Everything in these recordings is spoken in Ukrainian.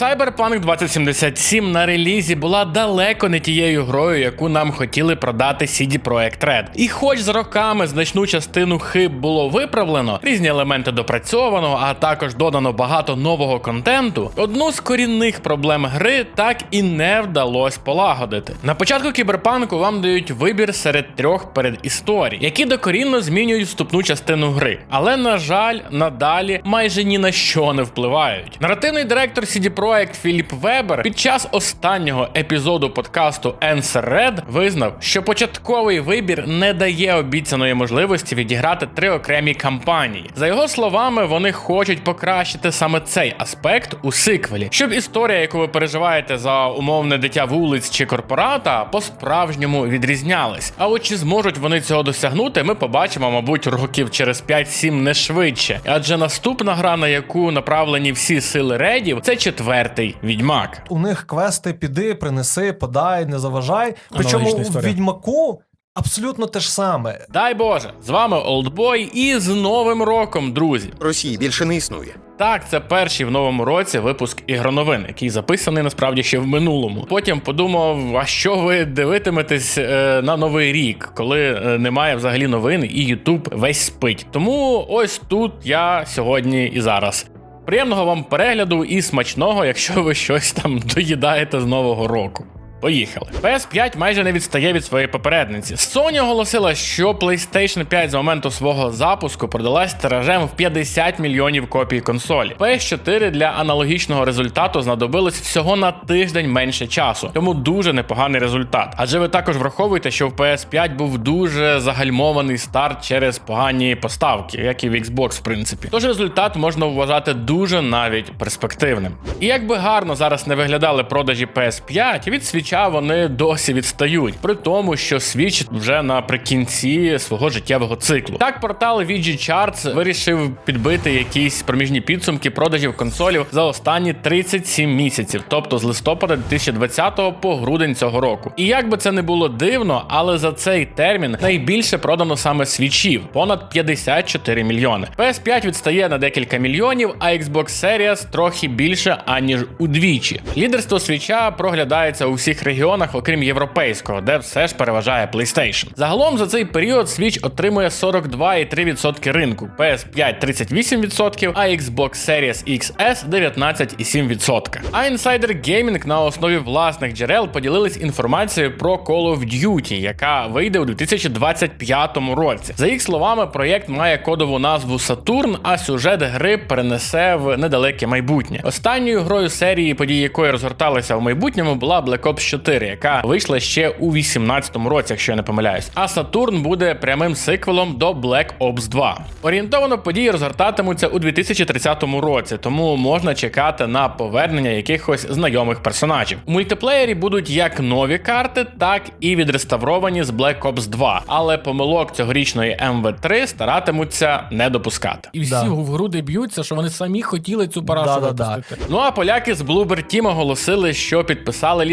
Cyberpunk 2077 на релізі була далеко не тією грою, яку нам хотіли продати CD Projekt Red. І хоч з роками значну частину хиб було виправлено, різні елементи допрацьовано, а також додано багато нового контенту, одну з корінних проблем гри так і не вдалося полагодити. На початку кіберпанку вам дають вибір серед трьох передісторій, які докорінно змінюють вступну частину гри, але на жаль, надалі майже ні на що не впливають. Наративний директор CD Projekt Філіп Вебер під час останнього епізоду подкасту Answer Red визнав, що початковий вибір не дає обіцяної можливості відіграти три окремі кампанії. За його словами, вони хочуть покращити саме цей аспект у сиквелі, щоб історія, яку ви переживаєте за умовне дитя вулиць чи корпората, по-справжньому відрізнялась. А от чи зможуть вони цього досягнути, ми побачимо, мабуть, років через 5-7 не швидше. Адже наступна гра, на яку направлені всі сили редів, це четвертий відьмак. У них квести піди, принеси, подай, не заважай. Причому історія. відьмаку абсолютно те ж саме. Дай Боже, з вами Олдбой і з Новим роком, друзі. Росії більше не існує. Так, це перший в новому році випуск ігроновин, який записаний насправді ще в минулому. Потім подумав, а що ви дивитиметесь е, на новий рік, коли е, немає взагалі новин і Ютуб весь спить. Тому ось тут я сьогодні і зараз. Приємного вам перегляду і смачного, якщо ви щось там доїдаєте з нового року. Поїхали. PS5 майже не відстає від своєї попередниці. Sony оголосила, що PlayStation 5 з моменту свого запуску продалась тиражем в 50 мільйонів копій консолі. PS4 для аналогічного результату знадобилось всього на тиждень менше часу, тому дуже непоганий результат. Адже ви також враховуєте, що в PS5 був дуже загальмований старт через погані поставки, як і в Xbox, в принципі. Тож результат можна вважати дуже навіть перспективним. І як би гарно зараз не виглядали продажі PS5, від свіча вони досі відстають, при тому, що Switch вже наприкінці свого життєвого циклу. Так, портал VG Charts вирішив підбити якісь проміжні підсумки продажів консолів за останні 37 місяців, тобто з листопада 2020 по грудень цього року. І як би це не було дивно, але за цей термін найбільше продано саме свічів понад 54 мільйони. PS5 відстає на декілька мільйонів, а Xbox Series трохи більше аніж удвічі. Лідерство свіча проглядається у всіх регіонах, окрім європейського, де все ж переважає PlayStation. Загалом за цей період Switch отримує 42,3% ринку, PS5 38%, а Xbox Series XS 19,7%. А Insider Gaming на основі власних джерел поділились інформацією про Call of Duty, яка вийде у 2025 році. За їх словами, проєкт має кодову назву Saturn, а сюжет гри перенесе в недалеке майбутнє. Останньою грою серії, події якої розгорталися в майбутньому, була Black Ops 4, яка вийшла ще у 2018 році, якщо я не помиляюсь. А Saturn буде прямим сиквелом до Black Ops 2. Орієнтовано події розгортатимуться у 2030 році, тому можна чекати на повернення якихось знайомих персонажів. У мультиплеєрі будуть як нові карти, так і відреставровані з Black Ops 2, але помилок цьогорічної MV3 старатимуться не допускати. І всі Да. в груди б'ються, що вони самі хотіли цю парашу Да-да-да. Ну а поляки з Bloober Team оголосили, що підписали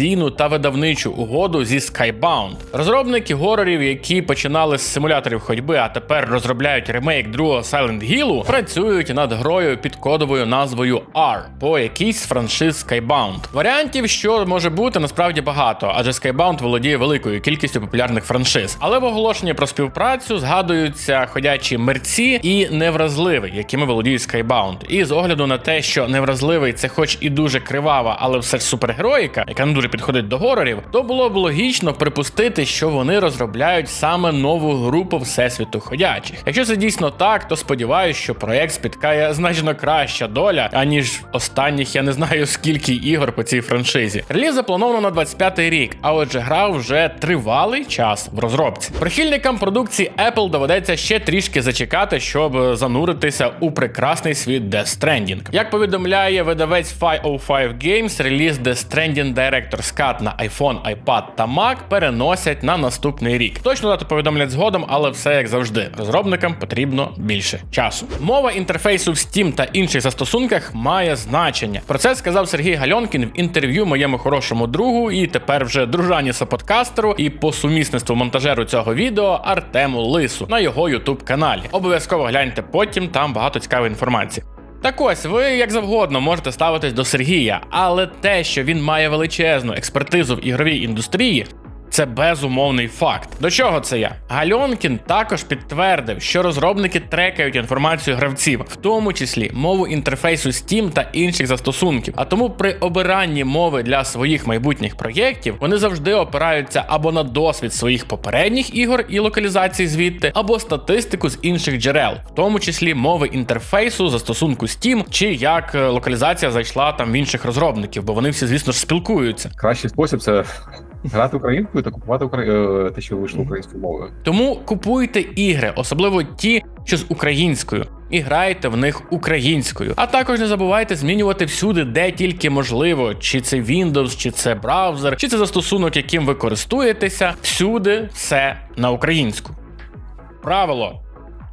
ліцензійну та видавничу угоду зі Skybound. Розробники горорів, які починали з симуляторів ходьби, а тепер розробляють ремейк другого Silent Hill, працюють над грою під кодовою назвою R по якійсь франшиз Skybound. Варіантів, що може бути, насправді багато, адже Skybound володіє великою кількістю популярних франшиз. Але в оголошенні про співпрацю згадуються ходячі мерці і невразливий, якими володіють Skybound. І з огляду на те, що невразливий це хоч і дуже кривава, але все ж супергероїка, яка не дуже підходить до горорів, то було б логічно припустити, що вони розробляють саме нову гру по всесвіту ходячих. Якщо це дійсно так, то сподіваюся, що проект спіткає значно краща доля, аніж останніх я не знаю скільки ігор по цій франшизі. Реліз заплановано на 25-й рік, а отже, гра вже тривалий час в розробці. Прихильникам продукції Apple доведеться ще трішки зачекати, щоб зануритися у прекрасний світ Death Stranding. Як повідомляє видавець 505 Games, реліз Death Stranding Director's Cut на iPhone, iPad та Mac переносять на наступний рік. Точно дату повідомлять згодом, але все як завжди. Розробникам потрібно більше часу. Мова інтерфейсу в Steam та інших застосунках має значення. Про це сказав Сергій Гальонкін в інтерв'ю моєму хорошому другу і тепер вже дружані саподкастеру і по сумісництву монтажеру цього відео Артему Лису на його YouTube каналі. Обов'язково гляньте потім, там багато цікавої інформації. Так ось, ви як завгодно можете ставитись до Сергія, але те, що він має величезну експертизу в ігровій індустрії. Це безумовний факт. До чого це я? Гальонкін також підтвердив, що розробники трекають інформацію гравців, в тому числі мову інтерфейсу Steam та інших застосунків. А тому при обиранні мови для своїх майбутніх проєктів вони завжди опираються або на досвід своїх попередніх ігор і локалізацій звідти, або статистику з інших джерел, в тому числі мови інтерфейсу, застосунку Steam, чи як е, локалізація зайшла там в інших розробників, бо вони всі, звісно ж, спілкуються. Кращий спосіб це грати українською та купувати укра... е, те, що вийшло українською мовою. Тому купуйте ігри, особливо ті, що з українською, і грайте в них українською. А також не забувайте змінювати всюди, де тільки можливо, чи це Windows, чи це браузер, чи це застосунок, яким ви користуєтеся. Всюди все на українську. Правило.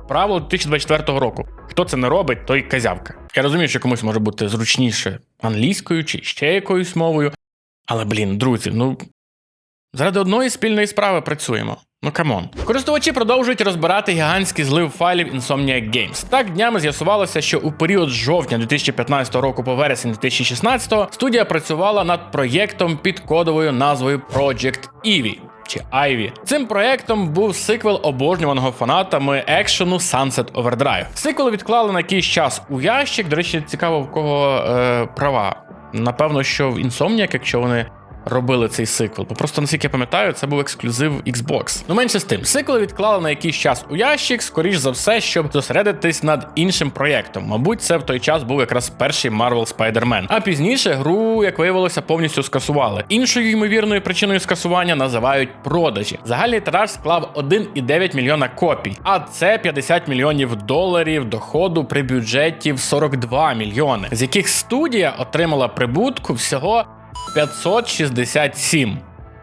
Правило 2024 року. Хто це не робить, той казявка. Я розумію, що комусь може бути зручніше англійською чи ще якоюсь мовою. Але, блін, друзі, ну Заради одної спільної справи працюємо. Ну камон. Користувачі продовжують розбирати гігантський злив файлів Insomniac Games. Так днями з'ясувалося, що у період з жовтня 2015 року по вересень 2016 студія працювала над проєктом під кодовою назвою Project Eevee. Чи Ivy. Цим проектом був сиквел обожнюваного фанатами екшену Sunset Overdrive. Сиквел відклали на якийсь час у ящик. До речі, цікаво, в кого е, права. Напевно, що в Insomniac, якщо вони робили цей сиквел. Бо просто наскільки я пам'ятаю, це був ексклюзив Xbox. Ну менше з тим, сиквел відклали на якийсь час у ящик, скоріш за все, щоб зосередитись над іншим проєктом. Мабуть, це в той час був якраз перший Marvel Spider-Man. А пізніше гру, як виявилося, повністю скасували. Іншою ймовірною причиною скасування називають продажі. Загальний тираж склав 1,9 мільйона копій, а це 50 мільйонів доларів доходу при бюджеті в 42 мільйони, з яких студія отримала прибутку всього 567.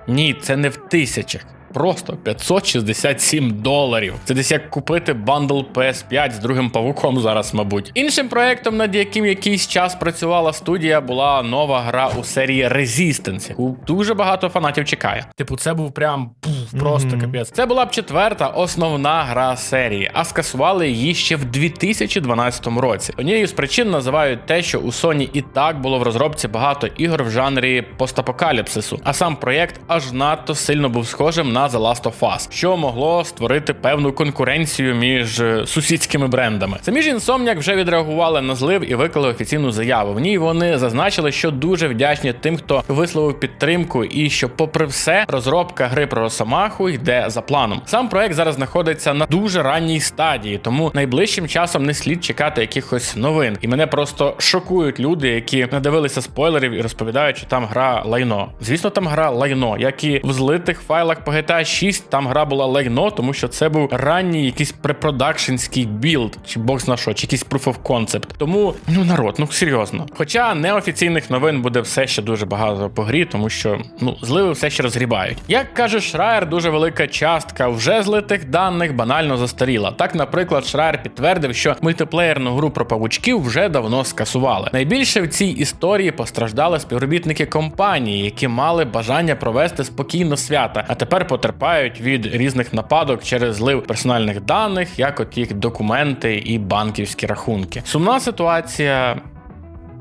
Ні, це не в тисячах. Просто 567 доларів. Це десь як купити бандл PS5 з другим павуком зараз, мабуть. Іншим проектом, над яким якийсь час працювала студія, була нова гра у серії Resistance, яку дуже багато фанатів чекає. Типу, це був прям просто Мгм. капець. Це була б четверта основна гра серії, а скасували її ще в 2012 році. Однією з причин називають те, що у Sony і так було в розробці багато ігор в жанрі постапокаліпсису, а сам проєкт аж надто сильно був схожим на The Last of Us, що могло створити певну конкуренцію між е, сусідськими брендами. Самі ж Insomniac вже відреагували на злив і виклали офіційну заяву. В ній вони зазначили, що дуже вдячні тим, хто висловив підтримку, і що, попри все, розробка гри про Росомаху йде за планом. Сам проект зараз знаходиться на дуже ранній стадії, тому найближчим часом не слід чекати якихось новин. І мене просто шокують люди, які надивилися спойлерів і розповідають, що там гра лайно. Звісно, там гра лайно, як і в злитих файлах по GTA 6 там гра була лайно, тому що це був ранній якийсь препродакшенський білд, чи бог зна що, чи якийсь proof of concept. Тому ну народ, ну серйозно. Хоча неофіційних новин буде все ще дуже багато по грі, тому що ну зливи все ще розгрібають. Як каже Шрайер, дуже велика частка вже злитих даних банально застаріла. Так, наприклад, Шрайер підтвердив, що мультиплеєрну гру про павучків вже давно скасували. Найбільше в цій історії постраждали співробітники компанії, які мали бажання провести спокійно свята, а тепер потерпають від різних нападок через злив персональних даних, як от їх документи і банківські рахунки. Сумна ситуація.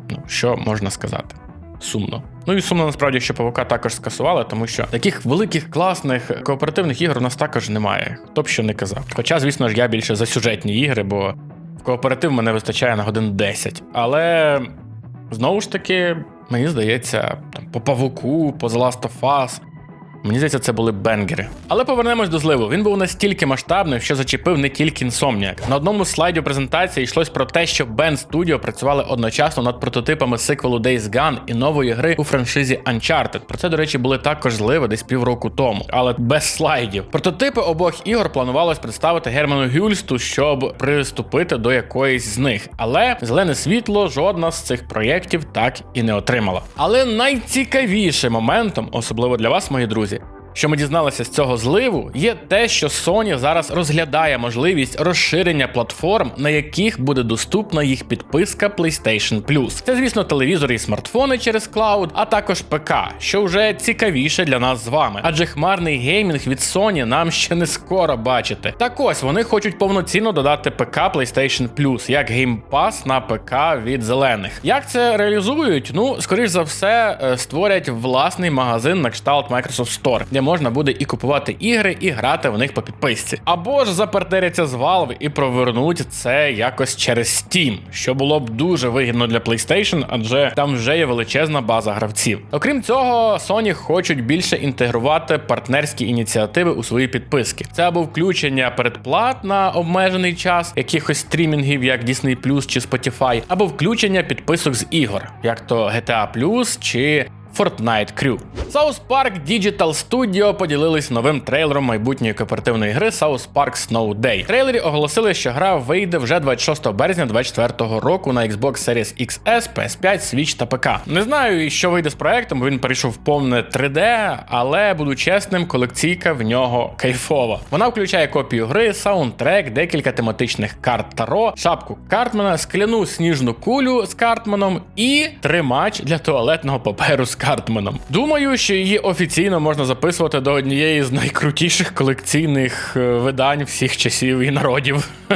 Ну, що можна сказати? Сумно. Ну і сумно насправді, що павука також скасували, тому що таких великих класних кооперативних ігор у нас також немає. Хто б що не казав. Хоча, звісно ж, я більше за сюжетні ігри, бо в кооператив мене вистачає на годин 10. Але знову ж таки, мені здається, там, по павуку, по The Last of Us. Мені здається, це були бенгери. Але повернемось до зливу. Він був настільки масштабним, що зачепив не тільки Insomniac. На одному з слайдів презентації йшлось про те, що Band Studio працювали одночасно над прототипами сиквелу Days Gone і нової гри у франшизі Uncharted. Про це, до речі, були також зливи десь півроку тому, але без слайдів. Прототипи обох ігор планувалось представити Герману Гюльсту, щоб приступити до якоїсь з них. Але зелене світло жодна з цих проєктів так і не отримала. Але найцікавішим моментом, особливо для вас, мої друзі, що ми дізналися з цього зливу, є те, що Sony зараз розглядає можливість розширення платформ, на яких буде доступна їх підписка PlayStation Plus. Це, звісно, телевізори і смартфони через клауд, а також ПК, що вже цікавіше для нас з вами. Адже хмарний геймінг від Sony нам ще не скоро бачити. Так ось вони хочуть повноцінно додати ПК PlayStation Plus, як Pass на ПК від зелених. Як це реалізують? Ну, скоріш за все, е, створять власний магазин на кшталт Microsoft Store, де можна буде і купувати ігри, і грати в них по підписці. Або ж запартnerяться з Valve і провернуть це якось через Steam, що було б дуже вигідно для PlayStation, адже там вже є величезна база гравців. Окрім цього, Sony хочуть більше інтегрувати партнерські ініціативи у свої підписки. Це або включення передплат на обмежений час якихось стрімінгів, як Disney чи Spotify, або включення підписок з ігор, як то GTA чи Fortnite Crew. South Park Digital Studio поділились новим трейлером майбутньої кооперативної гри South Park Snow Day. В трейлері оголосили, що гра вийде вже 26 березня 2024 року на Xbox Series XS, PS5, Switch та ПК. Не знаю, що вийде з проектом, бо він перейшов повне 3D, але буду чесним, колекційка в нього кайфова. Вона включає копію гри, саундтрек, декілька тематичних карт Таро, шапку Картмана, скляну сніжну кулю з Картманом і тримач для туалетного паперу з Картманом. Думаю, що її офіційно можна записувати до однієї з найкрутіших колекційних е, видань всіх часів і народів.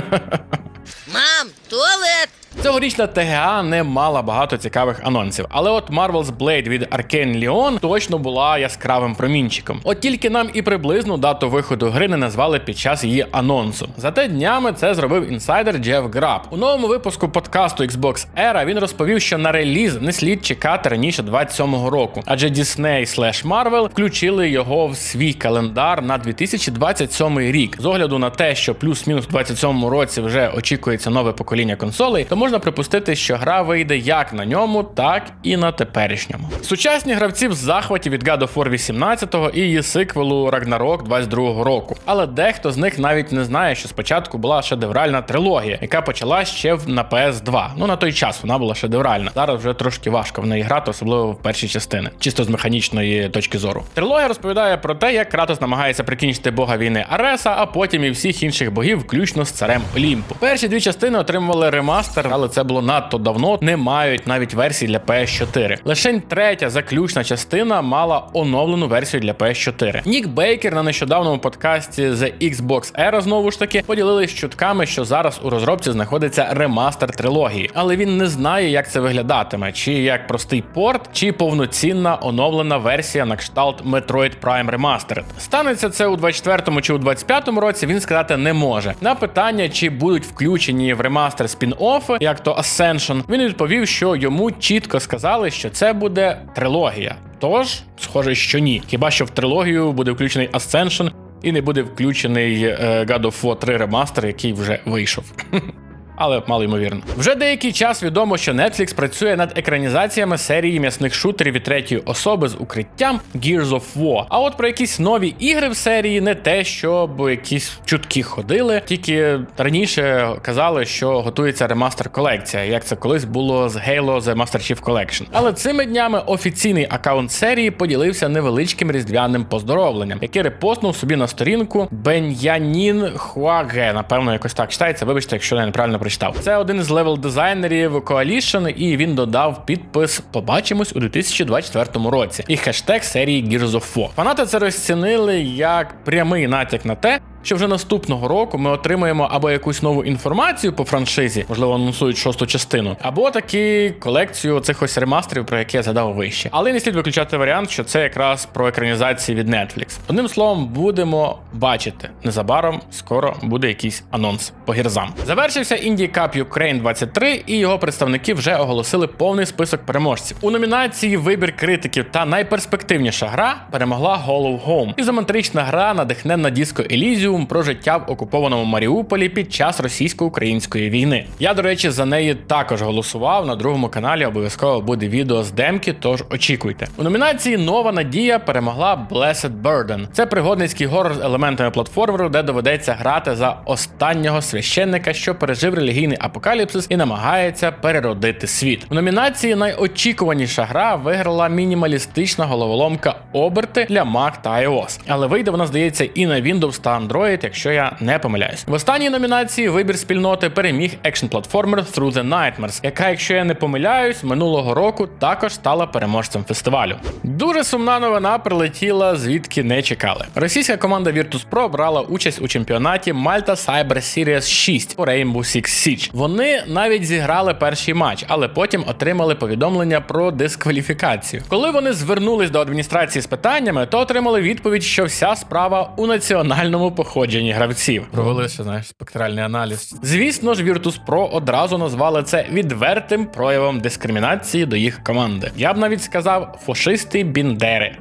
Мам, туалет! Цьогорічна ТГА не мала багато цікавих анонсів, але от Marvel's Blade від Arkane Leon точно була яскравим промінчиком. От тільки нам і приблизну дату виходу гри не назвали під час її анонсу. Зате днями це зробив інсайдер Джеф Граб. У новому випуску подкасту Xbox Era він розповів, що на реліз не слід чекати раніше 27-го року, адже Disney slash Marvel включили його в свій календар на 2027 рік. З огляду на те, що плюс-мінус в 27-му році вже очікується нове покоління консолей, то можна припустити, що гра вийде як на ньому, так і на теперішньому. Сучасні гравці в захваті від God of War 18 і її сиквелу Ragnarok 22 року. Але дехто з них навіть не знає, що спочатку була шедевральна трилогія, яка почала ще на PS2. Ну на той час вона була шедевральна. Зараз вже трошки важко в неї грати, особливо в перші частини, чисто з механічної точки зору. Трилогія розповідає про те, як Кратос намагається прикінчити бога війни Ареса, а потім і всіх інших богів, включно з царем Олімпу. Перші дві частини отримували ремастер, але це було надто давно. Не мають навіть версії для PS4. Лишень третя заключна частина мала оновлену версію для PS4. Нік Бейкер на нещодавному подкасті The Xbox Era знову ж таки поділились чутками, що зараз у розробці знаходиться ремастер трилогії, але він не знає, як це виглядатиме, чи як простий порт, чи повноцінна оновлена версія на кшталт Metroid Prime Remastered. Станеться це у 24-му чи у 25-му році, він сказати не може. На питання, чи будуть включені в ремастер спін-оффи, як то Ascension, він відповів, що йому чітко сказали, що це буде трилогія. Тож, схоже, що ні. Хіба що в трилогію буде включений Ascension і не буде включений е, God of War 3 ремастер, який вже вийшов. Але мало ймовірно. Вже деякий час відомо, що Netflix працює над екранізаціями серії м'ясних шутерів від третьої особи з укриттям Gears of War. А от про якісь нові ігри в серії не те, щоб якісь чутки ходили. Тільки раніше казали, що готується ремастер колекція, як це колись було з Halo The Master Chief Collection. Але цими днями офіційний аккаунт серії поділився невеличким різдвяним поздоровленням, яке репостнув собі на сторінку Бен'янін Хуаге. Напевно, якось так читається. Вибачте, якщо я неправильно прочитав. Це один з левел дизайнерів Coalition, і він додав підпис Побачимось у 2024 році і хештег серії Gears of War. Фанати це розцінили як прямий натяк на те. Що вже наступного року ми отримаємо або якусь нову інформацію по франшизі, можливо, анонсують шосту частину, або таки колекцію цих ось ремастерів, про які я згадав вище. Але не слід виключати варіант, що це якраз про екранізації від Netflix. Одним словом, будемо бачити незабаром. Скоро буде якийсь анонс по гірзам. Завершився Indie Cup Ukraine 23, і його представники вже оголосили повний список переможців. У номінації Вибір критиків та найперспективніша гра перемогла Hollow Home. Ізометрична гра надихне на Disco Elysium Doom про життя в окупованому Маріуполі під час російсько-української війни. Я, до речі, за неї також голосував. На другому каналі обов'язково буде відео з демки, тож очікуйте. У номінації Нова Надія перемогла Blessed Burden. Це пригодницький горор з елементами платформеру, де доведеться грати за останнього священника, що пережив релігійний апокаліпсис і намагається переродити світ. В номінації найочікуваніша гра виграла мінімалістична головоломка Оберти для Mac та iOS. Але вийде вона, здається, і на Windows та Android, якщо я не помиляюсь. В останній номінації вибір спільноти переміг екшн платформер Through the Nightmares, яка, якщо я не помиляюсь, минулого року також стала переможцем фестивалю. Дуже сумна новина прилетіла, звідки не чекали. Російська команда Virtus.pro брала участь у чемпіонаті Malta Cyber Series 6 по Rainbow Six Siege. Вони навіть зіграли перший матч, але потім отримали повідомлення про дискваліфікацію. Коли вони звернулись до адміністрації з питаннями, то отримали відповідь, що вся справа у національному походженні гравців. Провели ще знаєш спектральний аналіз. Звісно ж, Virtus.pro одразу назвали це відвертим проявом дискримінації до їх команди. Я б навіть сказав фашисти Біндери.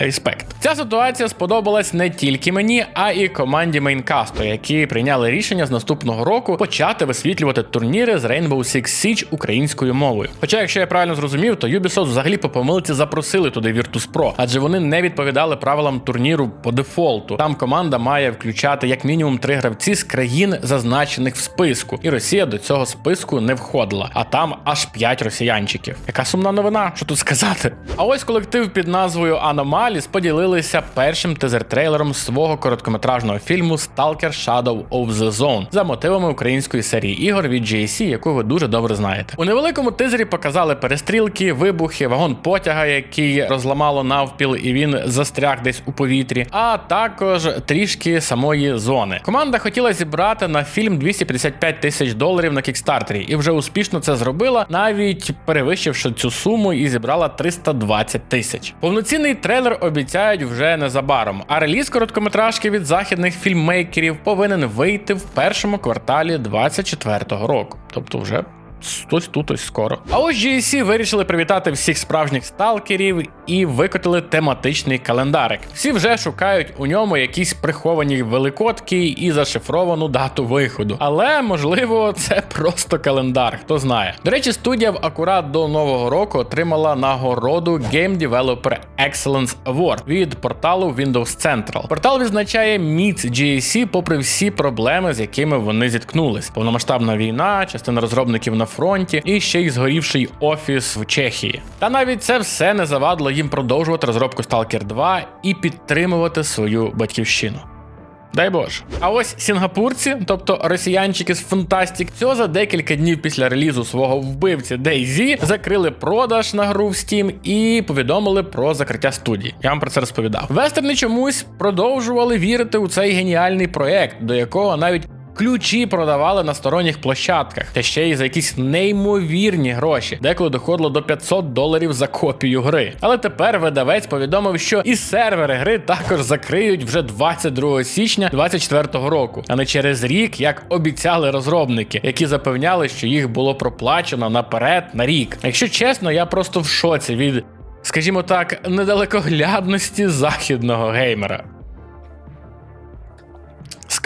Респект. Ця ситуація сподобалась не тільки мені, а і команді мейнкасту, які прийняли рішення з наступного року почати висвітлювати турніри з Rainbow Six Siege українською мовою. Хоча, якщо я правильно зрозумів, то Ubisoft взагалі по помилці запросили туди Virtus.pro, адже вони не відповідали правилам турніру по дефолту. Там команда має включати як мінімум три гравці з країн, зазначених в списку, і Росія до цього списку не входила. А там аж п'ять росіянчиків. Яка сумна новина, що тут сказати? А ось колектив під назвою Anomalіс поділилися першим тизер-трейлером свого короткометражного фільму Stalker Shadow of the Zone за мотивами української серії ігор від GSC, яку ви дуже добре знаєте. У невеликому тизері показали перестрілки, вибухи, вагон потяга, який розламало навпіл, і він застряг десь у повітрі, а також трішки самої зони. Команда хотіла зібрати на фільм 255 тисяч доларів на кікстартері, і вже успішно це зробила, навіть перевищивши цю суму і зібрала 320 тисяч. Повноцінний трейлер обіцяють вже незабаром. А реліз короткометражки від західних фільммейкерів повинен вийти в першому кварталі 24-го року, тобто вже. Ось тут ось скоро. А ось GSC вирішили привітати всіх справжніх сталкерів і викотили тематичний календарик. Всі вже шукають у ньому якісь приховані великодки і зашифровану дату виходу. Але можливо, це просто календар, хто знає. До речі, студія в акурат до нового року отримала нагороду Game Developer Excellence Award від порталу Windows Central. Портал відзначає міць GSC попри всі проблеми, з якими вони зіткнулись. Повномасштабна війна, частина розробників на фронті і ще й згорівший офіс в Чехії. Та навіть це все не завадило їм продовжувати розробку Stalker 2 і підтримувати свою батьківщину. Дай Боже. А ось сінгапурці, тобто росіянчики з Фантастік, всього за декілька днів після релізу свого вбивці DayZ закрили продаж на гру в Steam і повідомили про закриття студії. Я вам про це розповідав. Вестерни чомусь продовжували вірити у цей геніальний проект, до якого навіть. Ключі продавали на сторонніх площадках, та ще й за якісь неймовірні гроші, деколи доходило до 500 доларів за копію гри. Але тепер видавець повідомив, що і сервери гри також закриють вже 22 січня 2024 року, а не через рік, як обіцяли розробники, які запевняли, що їх було проплачено наперед на рік. Якщо чесно, я просто в шоці від, скажімо так, недалекоглядності західного геймера.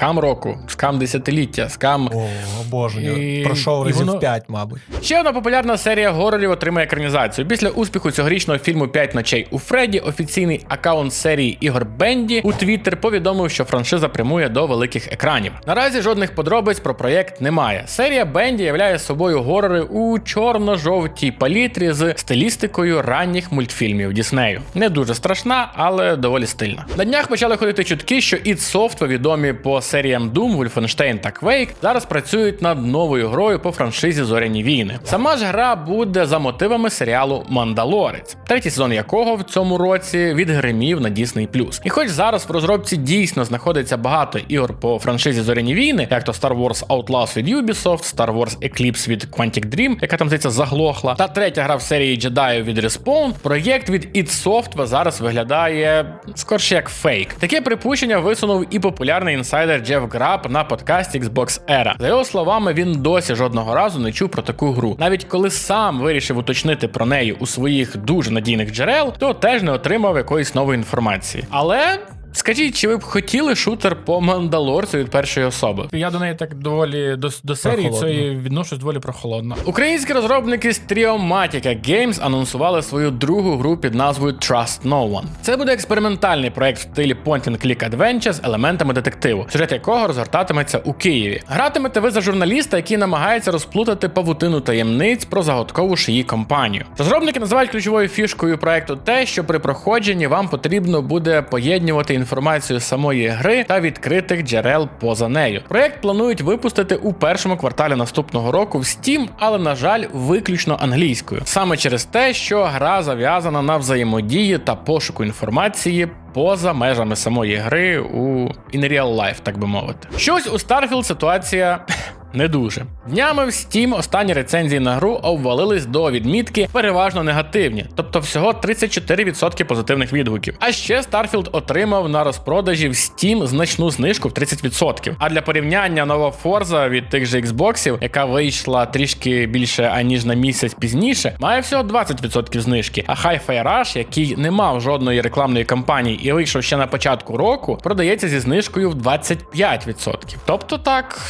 Скам року, скам десятиліття, скам. О, обожнюю. І- Пройшов і разів воно- 5, мабуть. Ще одна популярна серія горорів отримає екранізацію. Після успіху цьогорічного фільму «5 ночей у Фредді офіційний аккаунт серії ігор Бенді у Твіттер повідомив, що франшиза прямує до великих екранів. Наразі жодних подробиць про проєкт немає. Серія Бенді являє собою горори у чорно-жовтій палітрі з стилістикою ранніх мультфільмів Діснею. Не дуже страшна, але доволі стильна. На днях почали ходити чутки, що id Software, відомі по серіям Doom, Wolfenstein та Quake, зараз працюють над новою грою по франшизі Зоряні війни. Сама ж гра буде за мотивами серіалу Мандалорець, третій сезон якого в цьому році відгримів на Disney+. І хоч зараз в розробці дійсно знаходиться багато ігор по франшизі Зоряні війни, як то Star Wars Outlaws від Ubisoft, Star Wars Eclipse від Quantic Dream, яка там здається заглохла, та третя гра в серії Jedi від Respawn, проєкт від id Software зараз виглядає скорше як фейк. Таке припущення висунув і популярний інсайдер Джеф Граб на подкасті Xbox Era. За його словами, він досі жодного разу не чув про таку гру. Навіть коли сам вирішив уточнити про неї у своїх дуже надійних джерел, то теж не отримав якоїсь нової інформації. Але Скажіть, чи ви б хотіли шутер по Мандалорцю від першої особи? Я до неї так доволі до, до серії Прохолодно. цієї відношусь доволі прохолодно. Українські розробники з Triomatica Games анонсували свою другу гру під назвою Trust No One. Це буде експериментальний проект в стилі Point and Click Adventure з елементами детективу, сюжет якого розгортатиметься у Києві. Гратимете ви за журналіста, який намагається розплутати павутину таємниць про загадкову шиї компанію. Розробники називають ключовою фішкою проекту те, що при проходженні вам потрібно буде поєднувати інформацію самої гри та відкритих джерел поза нею. Проект планують випустити у першому кварталі наступного року в Steam, але на жаль, виключно англійською. Саме через те, що гра зав'язана на взаємодії та пошуку інформації. Поза межами самої гри у in real life, так би мовити. Щось у Starfield ситуація не дуже. Днями в Steam останні рецензії на гру обвалились до відмітки переважно негативні, тобто всього 34% позитивних відгуків. А ще Starfield отримав на розпродажі в Steam значну знижку в 30%. А для порівняння нова Forza від тих же Xboxів, яка вийшла трішки більше аніж на місяць пізніше, має всього 20% знижки. А Hi-Fi Rush, який не мав жодної рекламної кампанії і вийшов ще на початку року, продається зі знижкою в 25%. Тобто так,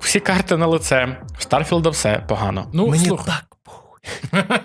всі карти на лице. В Старфілда все погано. Ну, Мені слухай, так.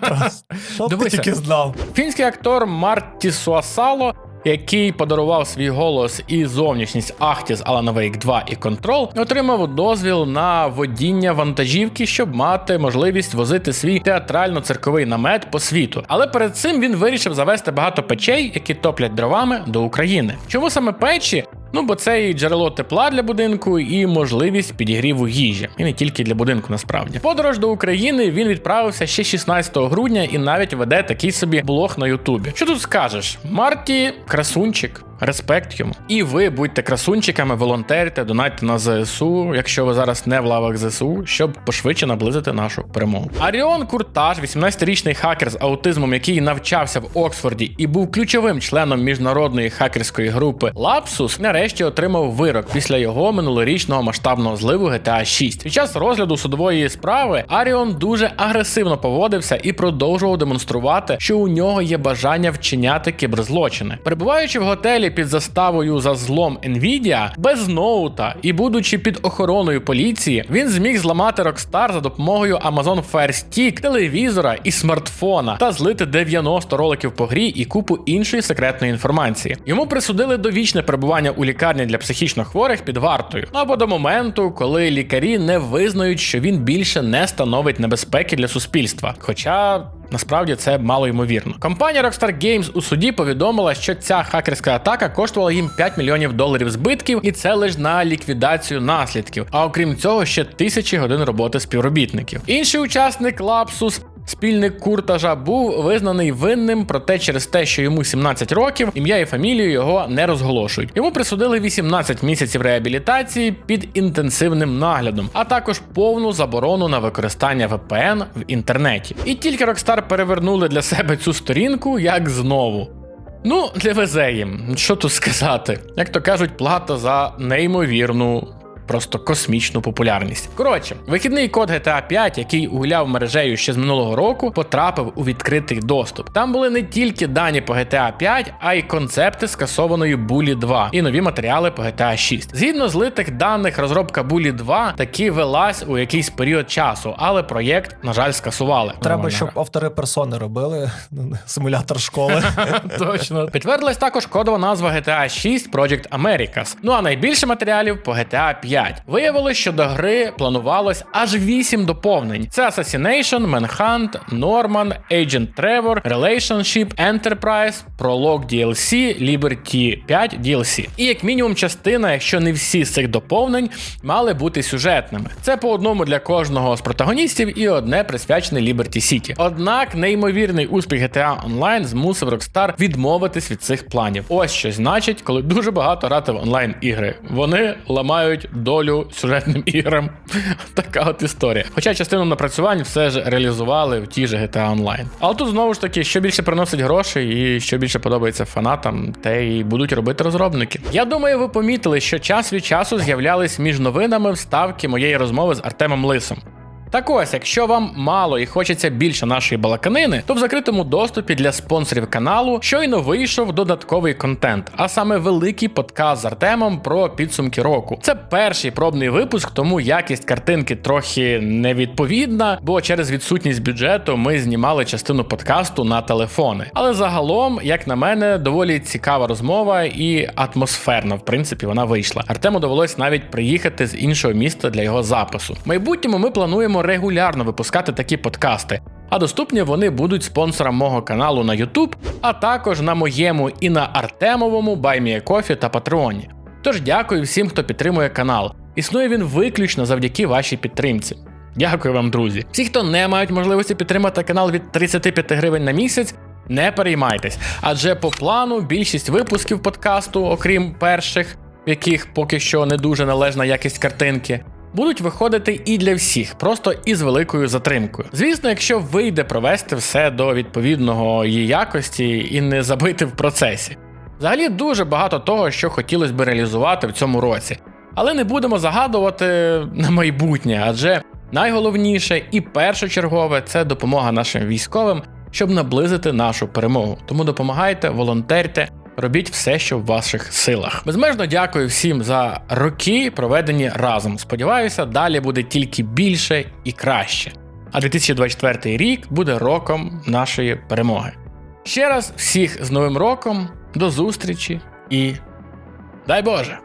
Просто, ти тільки знав. Фінський актор Марті Суасало, який подарував свій голос і зовнішність Ахті з Alan Wake 2 і Control, отримав дозвіл на водіння вантажівки, щоб мати можливість возити свій театрально-цирковий намет по світу. Але перед цим він вирішив завести багато печей, які топлять дровами до України. Чому саме печі? Ну, бо це і джерело тепла для будинку, і можливість підігріву їжі, і не тільки для будинку, насправді. Подорож до України він відправився ще 16 грудня і навіть веде такий собі блог на Ютубі. Що тут скажеш? Марті красунчик. Респект йому. І ви будьте красунчиками, волонтерите, донайте на ЗСУ, якщо ви зараз не в лавах ЗСУ, щоб пошвидше наблизити нашу перемогу. Аріон Куртаж, 18-річний хакер з аутизмом, який навчався в Оксфорді і був ключовим членом міжнародної хакерської групи Lapsus, нарешті отримав вирок після його минулорічного масштабного зливу GTA 6. Під час розгляду судової справи Аріон дуже агресивно поводився і продовжував демонструвати, що у нього є бажання вчиняти кіберзлочини. Перебуваючи в готелі під заставою за злом Nvidia, без ноута і будучи під охороною поліції, він зміг зламати Rockstar за допомогою Amazon Fire Stick, телевізора і смартфона та злити 90 роликів по грі і купу іншої секретної інформації. Йому присудили довічне перебування у лікарні для психічно хворих під вартою або до моменту, коли лікарі не визнають, що він більше не становить небезпеки для суспільства. Хоча. Насправді це мало ймовірно. Компанія Rockstar Games у суді повідомила, що ця хакерська атака коштувала їм 5 мільйонів доларів збитків, і це лише на ліквідацію наслідків. А окрім цього, ще тисячі годин роботи співробітників. Інший учасник Лапсус. Спільник Куртажа був визнаний винним, проте через те, що йому 17 років, ім'я і фамілію його не розголошують. Йому присудили 18 місяців реабілітації під інтенсивним наглядом, а також повну заборону на використання VPN в інтернеті. І тільки Rockstar перевернули для себе цю сторінку, як знову. Ну, не везе їм. Що тут сказати? Як то кажуть, плата за неймовірну. Просто космічну популярність. Коротше, вихідний код GTA 5, який гуляв мережею ще з минулого року, потрапив у відкритий доступ. Там були не тільки дані по GTA 5, а й концепти скасованої Bully 2 і нові матеріали по GTA 6. Згідно злитих даних, розробка Bully 2 таки велась у якийсь період часу, але проєкт, на жаль, скасували. Треба, щоб автори персони робили ну, симулятор школи. Точно. Підтвердилась також кодова назва GTA 6 Project Americas. Ну а найбільше матеріалів по GTA 5. Виявилось, що до гри планувалось аж 8 доповнень: це Assassination, Manhunt, Norman, Agent Trevor, Relationship, Enterprise, Prologue DLC, Liberty 5 DLC. І як мінімум частина, якщо не всі з цих доповнень, мали бути сюжетними. Це по одному для кожного з протагоністів і одне присвячене Liberty City. Однак неймовірний успіх GTA Online змусив Rockstar відмовитись від цих планів. Ось що значить, коли дуже багато грати в онлайн ігри. Вони ламають долю сюжетним іграм. така от історія. Хоча частину напрацювань все ж реалізували в тій же GTA Online. Але тут знову ж таки, що більше приносить грошей і що більше подобається фанатам, те і будуть робити розробники. Я думаю, ви помітили, що час від часу з'являлись між новинами вставки моєї розмови з Артемом Лисом. Так ось, якщо вам мало і хочеться більше нашої балаканини, то в закритому доступі для спонсорів каналу щойно вийшов додатковий контент, а саме великий подкаст з Артемом про підсумки року. Це перший пробний випуск, тому якість картинки трохи невідповідна, бо через відсутність бюджету ми знімали частину подкасту на телефони. Але загалом, як на мене, доволі цікава розмова і атмосферна. В принципі, вона вийшла. Артему довелось навіть приїхати з іншого міста для його запису. В майбутньому ми плануємо регулярно випускати такі подкасти. А доступні вони будуть спонсорам мого каналу на YouTube, а також на моєму і на Артемовому BuyMeACoffee та Патреоні. Тож дякую всім, хто підтримує канал. Існує він виключно завдяки вашій підтримці. Дякую вам, друзі. Всі, хто не мають можливості підтримати канал від 35 гривень на місяць, не переймайтесь, адже по плану більшість випусків подкасту, окрім перших, в яких поки що не дуже належна якість картинки, будуть виходити і для всіх, просто із великою затримкою. Звісно, якщо вийде провести все до відповідного її якості і не забити в процесі. Взагалі дуже багато того, що хотілося б реалізувати в цьому році. Але не будемо загадувати на майбутнє, адже найголовніше і першочергове це допомога нашим військовим, щоб наблизити нашу перемогу. Тому допомагайте, волонтерте, робіть все, що в ваших силах. Безмежно дякую всім за роки, проведені разом. Сподіваюся, далі буде тільки більше і краще. А 2024 рік буде роком нашої перемоги. Ще раз всіх з Новим роком, до зустрічі і дай Боже!